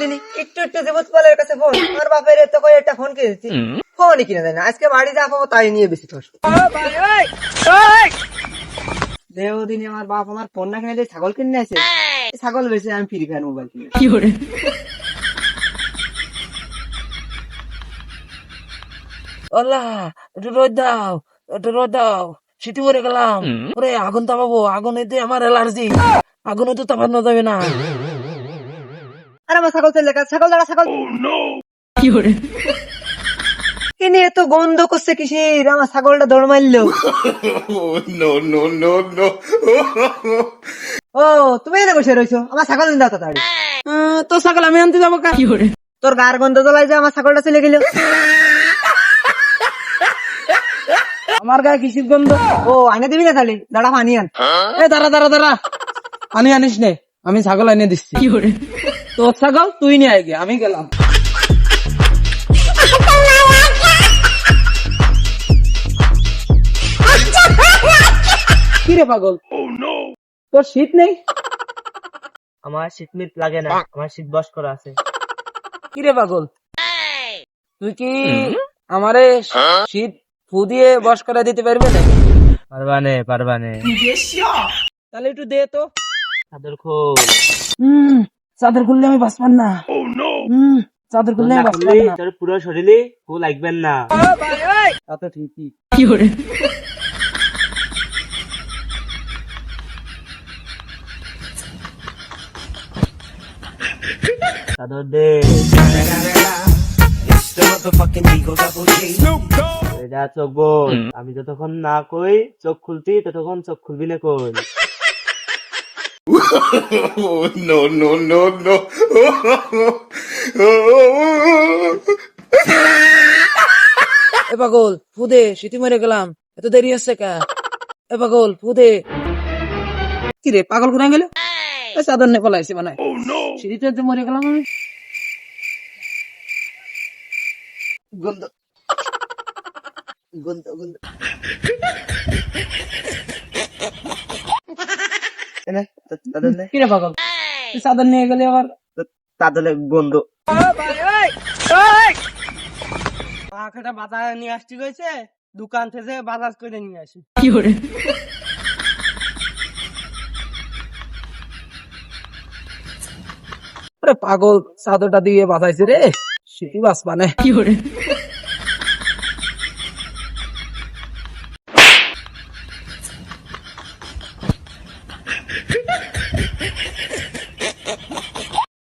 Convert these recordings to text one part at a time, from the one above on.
দিনি একটু একটু দেবত পালের কাছে ফোন আমার বাপের এত করে একটা ফোন কিনেছি। ফোনই কিনে দেয় না আজকে বাড়ি যা পাবো তাই নিয়ে বেশি আমার বাপ আমার ফোন না কিনে ছাগল কিনে আছে ছাগল বেশি আমি ফ্রি ফায়ার মোবাইল কিনে। আল্লাহ একটু রোদ দাও রোদ দাও শীতে পরে গেলাম। ওরে আগুন তাপাবো আগুন আমার অ্যালার্জি। আগুনে তো তাপানো যাবে না। আরে আমার ছাগল চলে গেছে ছাগল দাঁড়া ছাগল। কিনে এত গন্ধ করছে কিসের? আমার ছাগলটা দৌড় মারলো. ও তুমি এনে বসে রয়েছো? আমার ছাগল দাও তাড়াতাড়ি। আহ, তো সকাল আমি আনতে যাব কা? তোর গার গন্ধ তোলাই যে আমার ছাগলটা চলে গেল। আমার গায়ে কিসির গন্ধ? ও আনে দিবি না তাহলে? দাঁড়া পানি আন। এ দাঁড়া দাঁড়া দাঁড়া। আনি আনিস নে। আমি ছাগল এনে দিচ্ছি। তোর ছাগল তুই নিয়ে আয় গে, আমি গেলাম। কি রে পাগল? তোর শীত নেই? আমার শীত মিট লাগে না আমার শীত বস করা আছে। কি রে পাগল? তুই কি আমারে শীত ফু দিয়ে বস করে দিতে পারবে না পারবানে পারবানে। তাহলে একটু দে তো। চাদর খোল। হুম। চাদর খুললে আমি বাঁচবার না। হুম চাদর খুললে আমি বাঁচবার না। তোর পুরো শরীরে ফুল লাগবেন না। তা তো ঠিকই চাদর দে। যা চোখ আমি যতক্ষণ না কই চোখ খুলতি ততক্ষণ চোখ খুলবি না কই? Oh, no, no, no, no. এ পাগল ফুদে শীতি মরে গেলাম। এত দেরি হচ্ছে কা? এ পাগল ফুদে কি রে পাগল কোথায় গেল? চাদর নে পলাইছে মানে যে মরে গেলাম আমি। গন্ধ। গন্ধ গন্ধ। এনে চাদর নে। কি রে পাগল? তুই চাদর নিয়ে গেলে আবার? চাদরে গন্ধ পাখাটা বাজারে নিয়ে আসতে গেছে দোকান থেকে বাজার করে নিয়ে আসি। আরে পাগল চাদরটা দিয়ে বাজাইছে রে। বাস মানে। কি করে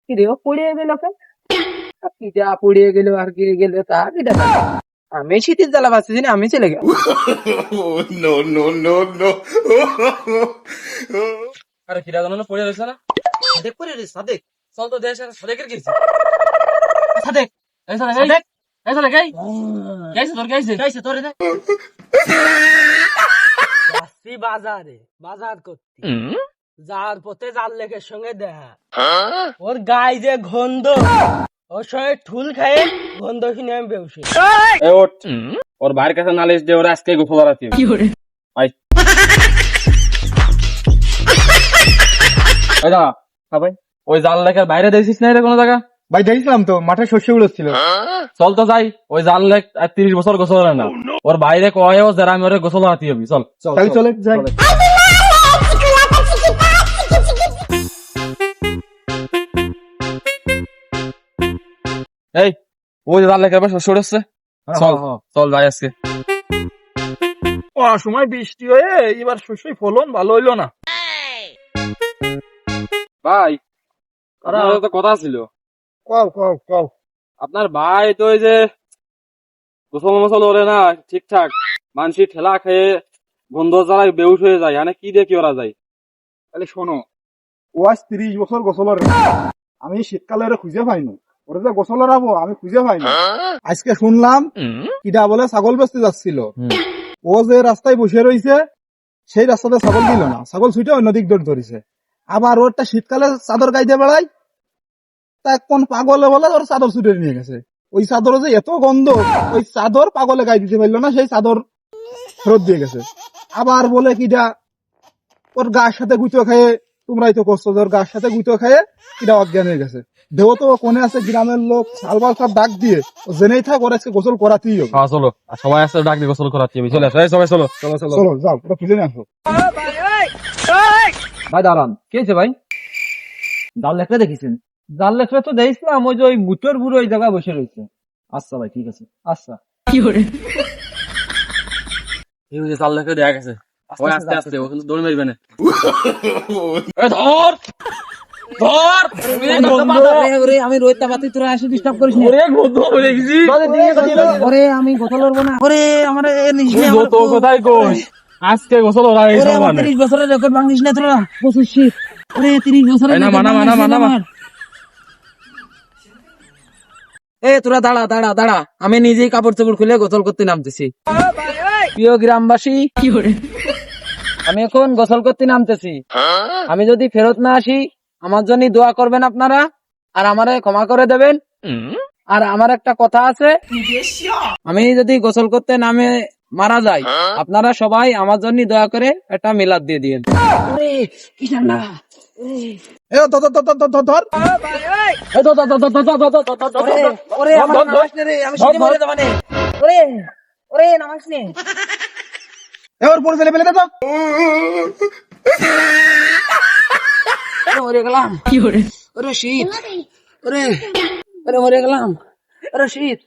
কি রে ও পড়িয়ে গেল কিটা পড়িয়ে গেল আর কি গেল তা কিটা আমি শীতের জ্বালা বাঁচতেছি না আমি চলে গেলাম no. আরে কিরা জানো পড়ে রয়েছে না সাদেক পড়ে রয়েছে সাদেক চল তো দেশ সাদেকের গেছি সাদেক এই সাদেক সাদেক এই সাদেক এই গাইছে তোর গাইছে গাইছে তোর রে বাজারে বাজার করতে যার পথে জাল লেকের সঙ্গে দেখা ওর গায়ে যে গন্ধ ওর সঙ্গে ঠুল খায়ে গন্ধ কিনে আমি বেউসি। ওর ভাইয়ের কাছে নালিশ দিয়ে ওরা আজকে হ্যাঁ ভাই ওই জাল লেকের বাইরে দেখছিস না রে কোনো জায়গা? ভাই দেখছিলাম তো মাঠে শস্য উড়ছিল চল তো যাই ওই জাল লেক আর তিরিশ বছর গোসল না। ওর বাইরে কয়েও যারা আমি ওরে গোসল করাতে হবে চল। তাহলে চলে যাই। এই ওই জাল লেকের পাশে শস্য উড়েছে চল চল যাই আজকে। সময় বৃষ্টি হয়ে এবার শস্যই ফলন ভালো হইল না। ভাই আপনার তো কথা ছিল। কও কও কও। আপনার ভাই তো ওই যে গোসল মোসল ওরে না ঠিকঠাক মানসি ঠেলা খেয়ে বন্ধ জ্বালায় বেউস হয়ে যায়। মানে কি দিয়ে কি ওরা যায়? তাহলে শোনো ও আজ তিরিশ বছর গোসলের আমি শীতকালে খুঁজে পাইনি। ওরে যে আমি খুঁজে পাইনি আজকে শুনলাম বলে ছাগল যাচ্ছিল। ও যে রাস্তায় বসে রয়েছে সেই রাস্তাতে ছাগল দিল না। ছাগল ছুটে অন্য দিক দৌড় ধরেছে। আবার শীতকালে চাদর গাইতে বেড়ায়, তা কোন পাগলে বলে ওর চাদর ছুটে নিয়ে গেছে। ওই চাদর যে এত গন্ধ, ওই চাদর পাগলে গাই দিতে পারল না, সেই চাদর ফেরত দিয়ে গেছে। আবার বলে কিডা, ওর গায়ের সাথে গুঁতো খেয়ে তোমরাই তো করছ ওর গার সাথে গুঁতো খেয়ে কিটা অজ্ঞান হয়ে গেছে। দেহ তো কোনে আছে গ্রামের লোক সালবার সব ডাক দিয়ে ও জেনেই থাক ওর আজকে গোসল করাতেই হবে। হ্যাঁ চলো। সবাই আসছে ডাক দিয়ে গোসল করাচ্ছি আমি। চলে আসো সবাই চলো। চলো চলো। চলো যাও ওটা আসো। ভাই দাঁড়ান। কে হয়েছে ভাই? জাল লেখলে দেখেছেন? জাল লেখলে তো দেখছিলাম ওই যে ওই মুটোর বুড়ো ওই জায়গায় বসে রয়েছে। আচ্ছা ভাই ঠিক আছে। আচ্ছা। এই যে চাল লেখে দেখা গেছে। ওই আস্তে আস্তে ও কিন্তু দৌড় মারবে না এ ধর ধর ওরে আমি রোহিত বাতি তোরা এসে ডিস্টার্ব করিস ওরে গো তো গেছি ওরে আমি গোসল করব না ওরে আমার এ নিস না, গো তো আমার- কোথায় কই আজকে গোসল ওরা এই সব মানে তিরিশ বছরের রেকর্ড ভাঙিস না তোরা প্রচুর শীত ওরে তিরিশ বছরের না, record মানা, মানা, মানা, এ তোরা দাঁড়া দাঁড়া দাঁড়া আমি নিজেই কাপড় চোপড় খুলে গোসল করতে নামতেছি প্রিয় গ্রামবাসী আমি এখন গোসল করতে নামতেছি আমি যদি ফেরত না আসি আমার জন্য দোয়া করবেন আপনারা আর আমারে ক্ষমা করে দেবেন আর আমার একটা কথা আছে আমি যদি গোসল করতে নামে মারা যাই আপনারা সবাই আমার জন্য দয়া করে একটা মিলাদ দিয়ে দিন ওরে। ওরে, দে তো। ওরে, মরে গেলাম। ওরে শীত। ওরে ওরে মরে গেলাম। ওরে শীত।